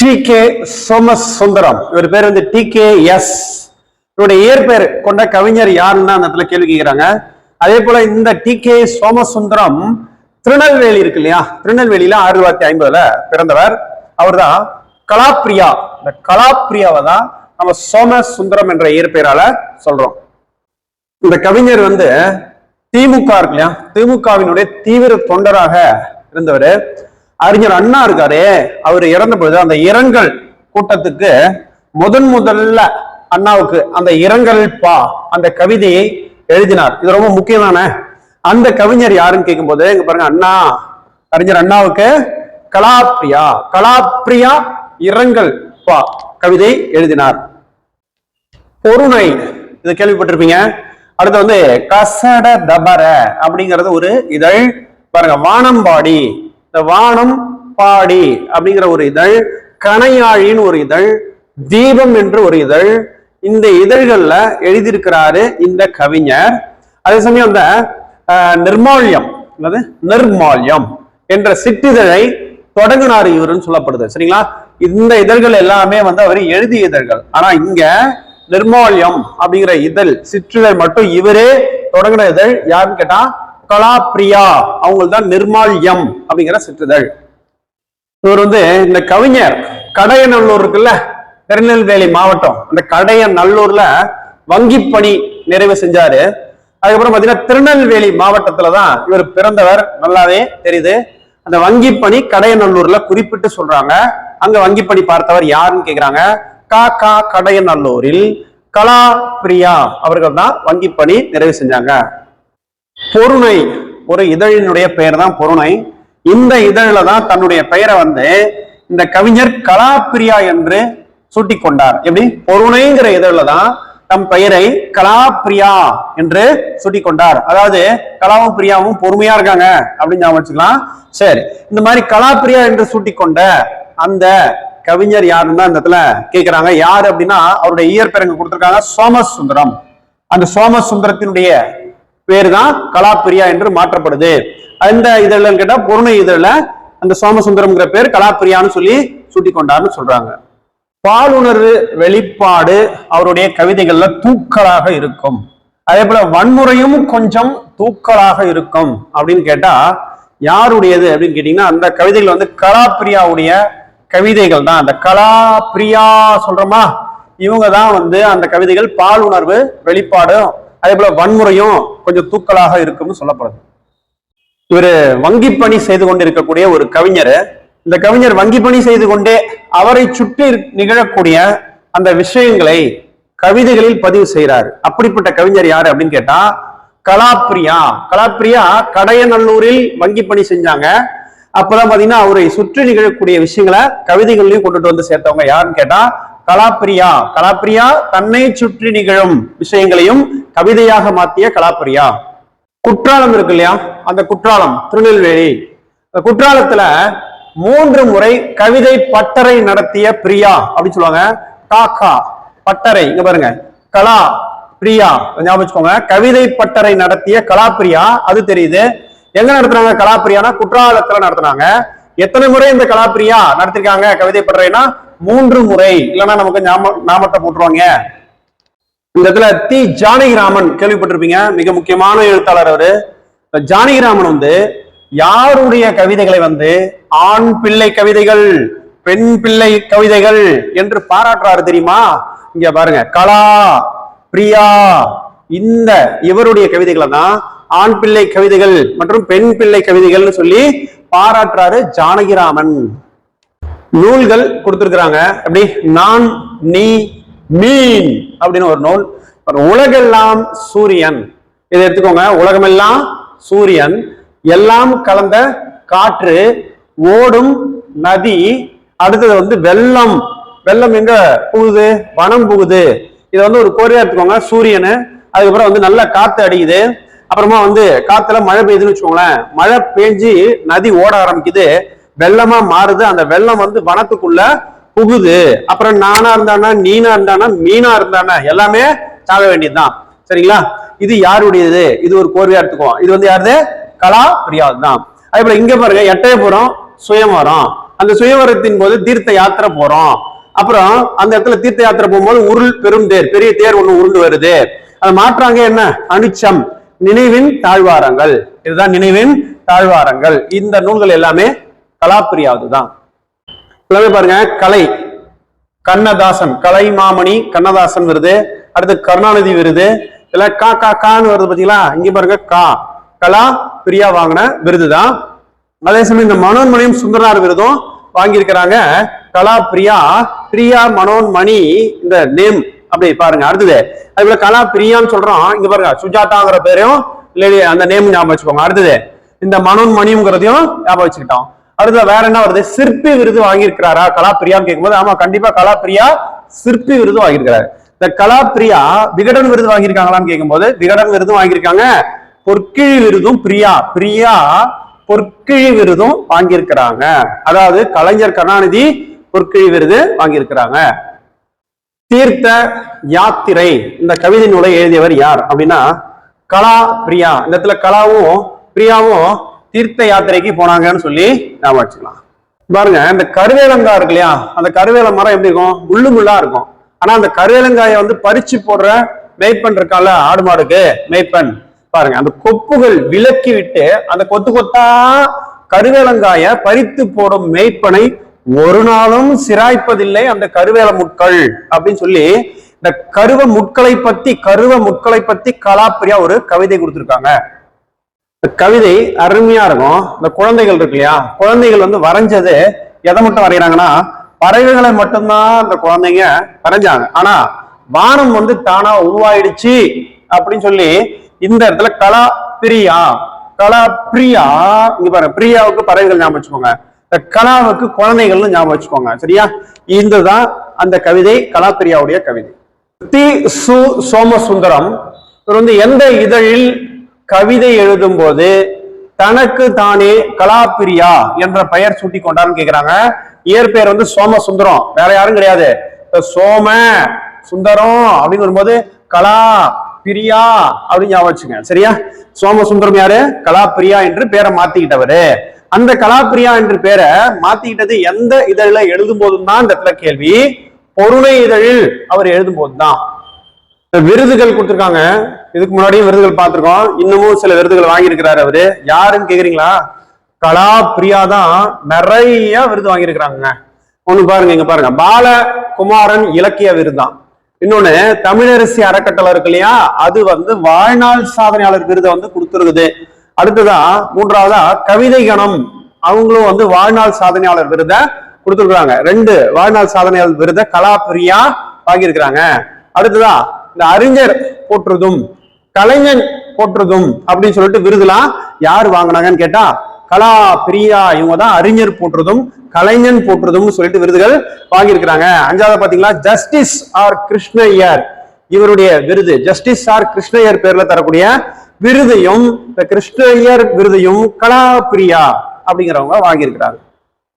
D K Somasundaram. இவர் பேர் வந்து டி கே எஸ் இவருடைய இயற்பெயர் கொண்ட கவிஞர் யாருன்னு அந்த இடத்துல கேள்வி கேட்கிறாங்க அதே போல இந்த டி கே சோமசுந்தரம் திருநெல்வேலி இருக்கு இல்லையா? திருநெல்வேலியில ஆயிரத்தி தொள்ளாயிரத்தி ஐம்பதுல பிறந்தவர். அவர்தான் கலாப்ரியா இந்த கலாப்ரியாவை தான் நம்ம சோமசுந்தரம் என்ற இயற்பெயரால சொல்றோம். இந்த கவிஞர் வந்து திமுக இருக்கு இல்லையா? திமுகவினுடைய தீவிர தொண்டராக இருந்தவர். அறிஞர் அண்ணா இருக்காரே அவர் இறந்த பொழுது அந்த இரங்கல் கூட்டத்துக்கு முதன் முதல்ல அண்ணாவுக்கு அந்த இரங்கல் பா அந்த கவிதையை எழுதினார். இது ரொம்ப முக்கியமான. அந்த கவிஞர் யாருன்னு கேட்கும்போது இங்க பாருங்க அண்ணா அறிஞர் அண்ணாவுக்கு கலாப்ரியா கலாப்ரியா இரங்கல் பா கவிதை எழுதினார். பொருணை இதை கேள்விப்பட்டிருப்பீங்க. அடுத்து வந்து கசட தபர அப்படிங்கிறது ஒரு இதழ். பாருங்க வானம்பாடி இந்த வானம் பாடி அப்படிங்கிற ஒரு இதழ் கணையாழின்னு ஒரு இதழ் தீபம் என்று ஒரு இதழ் இந்த இதழ்கள்ல எழுதியிருக்கிறாரு இந்த கவிஞர். அதே சமயம் இந்த நிர்மால்யம் அதாவது நிர்மால்யம் என்ற சிற்றிதழை தொடங்கினார் இவருன்னு சொல்லப்படுது. சரிங்களா? இந்த இதழ்கள் எல்லாமே வந்து அவர் எழுதிய இதழ்கள். ஆனா இங்க நிர்மால்யம் அப்படிங்கிற இதழ் சிற்றிதழ் மட்டும் இவரே தொடங்கின இதழ் யாருன்னு கேட்டா கலாப்ரியா அவங்களுக்கு தான் நிர்மால்யம் அப்படிங்கிற சிற்றிதழ். இவர் வந்து இந்த கவிஞர் கடையநல்லூர் இருக்குல்ல திருநெல்வேலி மாவட்டம். அந்த கடையநல்லூர்ல வங்கி பணி நிறைவு செஞ்சாரு. அதுக்கப்புறம் பாத்தீங்கன்னா திருநெல்வேலி மாவட்டத்துல தான் இவர் பிறந்தவர். நல்லாவே தெரியுது. அந்த வங்கி பணி கடையநல்லூர்ல குறிப்பிட்டு சொல்றாங்க. அங்க வங்கி பணி பார்த்தவர் யாருன்னு கேக்குறாங்க? கா கா கடையநல்லூரில் கலா பிரியா அவர்கள் தான் வங்கி பணி நிறைவு செஞ்சாங்க. பொருணை. ஒரு இதழினுடைய பெயர் தான் பொருணை. இந்த இதழில தான் தன்னுடைய பெயரை வந்து இந்த கவிஞர் கலாப்பிரியா என்று சூட்டிக் கொண்டார் எப்படி? பொருணைங்கிற இதழில தான் தம் பெயரை கலாப்பிரியா என்று சூட்டிக் கொண்டார் அதாவது கலாவும் பிரியாவும் பொறுமையா இருக்காங்க அப்படின்னு ஞாபகம் வச்சுக்கலாம். சரி இந்த மாதிரி கலாப்பிரியா என்று சூட்டிக் கொண்ட அந்த கவிஞர் யாருன்னா இந்த இடத்துல கேட்கிறாங்க யாரு அப்படின்னா அவருடைய இயற்பெயர் கொடுத்திருக்காங்க சோமசுந்தரம். அந்த சோமசுந்தரத்தினுடைய பேர் தான் கலாப்பிரியா என்று மாற்றப்படுது. அந்த இதழ்ல கேட்டா பொருணை இதழ்ல அந்த சோமசுந்தரம்ங்கிற பேர் கலாப்பிரியான்னு சொல்லி சுட்டி கொண்டார்னு சொல்றாங்க. பாலுணர்வு வெளிப்பாடு அவருடைய கவிதைகள்ல தூக்கலாக இருக்கும். அதே போல வன்முறையும் கொஞ்சம் தூக்கலாக இருக்கும் அப்படின்னு கேட்டா யாருடையது அப்படின்னு கேட்டீங்கன்னா அந்த கவிதைகள் வந்து கலாப்பிரியாவுடைய கவிதைகள் தான் அந்த கலாப்பிரியா சொல்றோமா? இவங்க தான் வந்து அந்த கவிதைகள் பால் உணர்வு வெளிப்பாடும் அதே போல வன்முறையும் கொஞ்சம் தூக்கலாக இருக்கும்னு சொல்லப்படுது. இவர் வங்கி பணி செய்து கொண்டு இருக்கக்கூடிய ஒரு கவிஞர். இந்த கவிஞர் வங்கி பணி செய்து கொண்டே அவரை சுற்றி நிகழக்கூடிய அந்த விஷயங்களை கவிதைகளில் பதிவு செய்கிறார் அப்படிப்பட்ட கவிஞர் யாரு அப்படின்னு கேட்டா கலாப்பிரியா. கலாப்பிரியா கடையநல்லூரில் வங்கி பணி செஞ்சாங்க. அப்பதான் பாத்தீங்கன்னா அவரை சுற்றி நிகழக்கூடிய விஷயங்களை கவிதைகள்லயும் கொண்டுட்டு வந்து சேர்த்தவங்க யாருன்னு கேட்டா கலாப்பிரியா. கலாப்பிரியா தன்னை சுற்றி நிகழும் விஷயங்களையும் கவிதையாக மாத்திய கலாப்பிரியா. குற்றாலம் இருக்கு இல்லையா? அந்த குற்றாலம் திருநெல்வேலி. அந்த குற்றாலத்துல மூன்று முறை கவிதை பட்டறை நடத்திய பிரியா அப்படின்னு சொல்லுவாங்க. காக்கா பட்டறை. இங்க பாருங்க. கலா பிரியா. ஞாபகம் வச்சுக்கோங்க. கவிதை பட்டறை நடத்திய கலாப்பிரியா அது தெரியுது. எங்க நடத்துறாங்க கலாப்பிரியானா? குற்றாலத்துல நடத்துனாங்க. எத்தனை முறை இந்த கலாப்பிரியா நடத்திருக்காங்க கவிதை பட்டறைனா? மூன்று முறை. இல்லைன்னா நமக்கு ஞாபக நாமத்தை போட்டுருவாங்க. இந்த இடத்துல தி ஜானகிராமன் கேள்விப்பட்டிருப்பீங்க. மிக முக்கியமான எழுத்தாளர் அவரு. ஜானகிராமன் வந்து யாருடைய கவிதைகளை வந்து ஆண் பிள்ளை கவிதைகள் பெண் பிள்ளை கவிதைகள் என்று பாராட்டுறாரு தெரியுமா? இங்க பாருங்க. கலா பிரியா இந்த இவருடைய கவிதைகளை தான் ஆண் பிள்ளை கவிதைகள் மற்றும் பெண் பிள்ளை கவிதைகள்னு சொல்லி பாராட்டுறாரு ஜானகிராமன். நூல்கள் கொடுத்துருக்குறாங்க. எப்படி? நான் நீ மீன் அப்படின்னு ஒரு நூல். அப்புறம் உலகெல்லாம் சூரியன். இதை எடுத்துக்கோங்க. உலகமெல்லாம் சூரியன். எல்லாம் கலந்த காற்று ஓடும் நதி அடுத்தது வந்து வெள்ளம். வெள்ளம் எங்க புகுது? வனம் புகுது. இதை வந்து ஒரு கோரியா எடுத்துக்கோங்க. சூரியனு. அதுக்கப்புறம் வந்து நல்ல காத்து அடிக்குது. அப்புறமா வந்து காத்துல மழை பெய்யுதுன்னு வச்சுக்கோங்களேன். மழை பெஞ்சு நதி ஓட ஆரம்பிக்குது. வெள்ளமா மாறுது. அந்த வெள்ளம் வந்து வனத்துக்குள்ள புகுது. அப்புறம் நானா இருந்தானா நீனா இருந்தானா மீனா இருந்தானா எல்லாமே சாக வேண்டியதுதான். சரிங்களா? இது யாருடையது? இது ஒரு கோர்வையா எடுத்துக்குவோம். இது வந்து யாருது? கலா பிரியாது தான் அதே போல இங்க பாருங்க எட்டயபுரம் சுயவரம் அந்த சுயவரத்தின் போது தீர்த்த யாத்திரை போறோம். அப்புறம் அந்த இடத்துல தீர்த்த யாத்திரை போகும்போது உருள் பெரும் தேர் பெரிய தேர் ஒண்ணு உருண்டு வருது. அதை மாற்றாங்க என்ன? அனுச்சம் நினைவின் தாழ்வாரங்கள். இதுதான் நினைவின் தாழ்வாரங்கள். இந்த நூல்கள் எல்லாமே கலாப்பிரியாவது தான் எல்லாமே பாருங்க கலை. கண்ணதாசன் கலை மாமணி கண்ணதாசன் விருது. அடுத்து கருணாநிதி விருது. இதெல்லாம் கா கா கான்னு வருது பாத்தீங்களா? இங்க பாருங்க கா. கலா பிரியா வாங்கின விருது தான் அதே சமயம் இந்த மனோன்மணியும் சுந்தரனார் விருதும் வாங்கியிருக்கிறாங்க. கலா பிரியா பிரியா மனோன்மணி இந்த நேம். அப்படி பாருங்க அடுத்தது. அது போல கலா பிரியான்னு சொல்றோம். இங்க பாருங்க சுஜாதாங்கிற பேரையும் லேடி அந்த நேம் ஞாபகம் வச்சுக்கோங்க. அடுத்தது இந்த மனோன்மணிங்கிறதையும் ஞாபகம் வச்சுக்கிட்டோம். அடுத்த வேற என்ன வருது? சிற்பி விருது வாங்கியிருக்கிறாரா? கலாப்பிரியான்னு கேட்கும்போது ஆமா கண்டிப்பா கலாப்பிரியா சிற்பி விருது வாங்கியிருக்கிறாரு. இந்த கலாப்பிரியா விகடன் விருது வாங்கியிருக்காங்களான்னு கேட்கும்போது விகடன் விருதும் வாங்கியிருக்காங்க. பொற்கிழி விருதும் பிரியா பிரியா பொற்கிழி விருதும் வாங்கியிருக்கிறாங்க. அதாவது கலைஞர் கருணாநிதி பொற்கிழி விருது வாங்கியிருக்கிறாங்க. தீர்த்த யாத்திரை இந்த கவிதை நூலை எழுதியவர் யார் அப்படின்னா கலா பிரியா. இந்த இடத்துல கலாவும் பிரியாவும் தீர்த்த யாத்திரைக்கு போனாங்கன்னு சொல்லி ஞாபகம் வச்சுக்கலாம். பாருங்க இந்த கருவேலங்காய் இருக்கு இல்லையா? அந்த கருவேல மரம் எப்படி இருக்கும்? முள்ளு முள்ளா இருக்கும். ஆனா அந்த கருவேலங்காயை வந்து பறிச்சு போடுற மேய்ப்பன் இருக்கால ஆடு மாடுக்கு மேய்ப்பன். பாருங்க அந்த கொப்புகள் விலக்கி விட்டு அந்த கொத்து கொத்தா கருவேலங்காய பறித்து போடும் மேய்ப்பனை ஒரு நாளும் சிராய்ப்பதில்லை அந்த கருவேல முட்கள் அப்படின்னு சொல்லி இந்த கருவ முட்களை பத்தி கருவ முட்களை பத்தி கலாப்பிரியா ஒரு கவிதை கொடுத்திருக்காங்க. இந்த கவிதை அருமையா இருக்கும். இந்த குழந்தைகள் இருக்கு இல்லையா? குழந்தைகள் வந்து வரைஞ்சது எதை மட்டும் வரைகிறாங்கன்னா பறவைகளை மட்டும்தான் அந்த குழந்தைங்க வரைஞ்சாங்க. ஆனா வானம் வந்து தானா உருவாயிடுச்சு அப்படின்னு சொல்லி இந்த இடத்துல கலா பிரியா கலா பிரியா இங்க பாருங்க பிரியாவுக்கு பறவைகள் ஞாபகம் வச்சுக்கோங்க. இந்த கலாவுக்கு குழந்தைகள்னு ஞாபகம் வச்சுக்கோங்க. சரியா? இதுதான் அந்த கவிதை கலாப்பிரியாவுடைய கவிதை. தி சு சோமசுந்தரம். இவர் வந்து எந்த இதழில் கவிதை எழுதும் போது தனக்கு தானே கலாபிரியா என்ற பெயர் சூட்டி கொண்டான்னு கேக்குறாங்க இயற்பெயர் வந்து சோம சுந்தரம் வேற யாரும் கிடையாது. சோம சுந்தரம் அப்படின்னு வரும்போது கலா பிரியா அப்படின்னு ஞாபகம் வச்சுங்க. சரியா? சோமசுந்தரம் யாரு? கலாபிரியா என்று பேரை மாத்திக்கிட்டவரு. அந்த கலாபிரியா என்று பேரை மாத்திக்கிட்டது எந்த இதழில எழுதும் போதும் தான் இந்த இடத்துல கேள்வி. பொருளை இதழில் அவர் எழுதும் போதுதான் விருதுகள் கொடுத்திருக்காங்க. இதுக்கு முன்னாடியும் விருதுகள் பார்த்துருக்கோம். இன்னமும் சில விருதுகள் வாங்கியிருக்கிறாரு அவரு. யாருன்னு கேக்குறீங்களா? கலா பிரியா தான் நிறைய விருது வாங்கியிருக்கிறாங்க ஒண்ணு பாருங்க இங்க பாருங்க. பாலகுமாரன் இலக்கிய விருதான் இன்னொன்னு தமிழரசி அறக்கட்டளை இருக்கு இல்லையா? அது வந்து வாழ்நாள் சாதனையாளர் விருதை வந்து கொடுத்துருக்குது. அடுத்ததா மூன்றாவதா கவிதை கணம். அவங்களும் வந்து வாழ்நாள் சாதனையாளர் விருதை கொடுத்துருக்குறாங்க. ரெண்டு வாழ்நாள் சாதனையாளர் விருதை கலாபிரியா வாங்கியிருக்கிறாங்க. அடுத்ததா இந்த அறிஞர் போற்றுதும். கலைஞன் போற்றுதும் அப்படின்னு சொல்லிட்டு விருதுலாம் யார் வாங்கினாங்கன்னு கேட்டா கலா பிரியா இவங்க தான் அறிஞர் போற்றுதும் கலைஞன் போற்றுதும்னு சொல்லிட்டு விருதுகள் வாங்கியிருக்கிறாங்க. அஞ்சாவது பாத்தீங்களா ஜஸ்டிஸ் ஆர் கிருஷ்ணய்யர். இவருடைய விருது ஜஸ்டிஸ் ஆர் கிருஷ்ணய்யர் பேர்ல தரக்கூடிய விருதையும் இந்த கிருஷ்ணய்யர் விருதையும் கலா பிரியா அப்படிங்கிறவங்க வாங்கியிருக்கிறாங்க.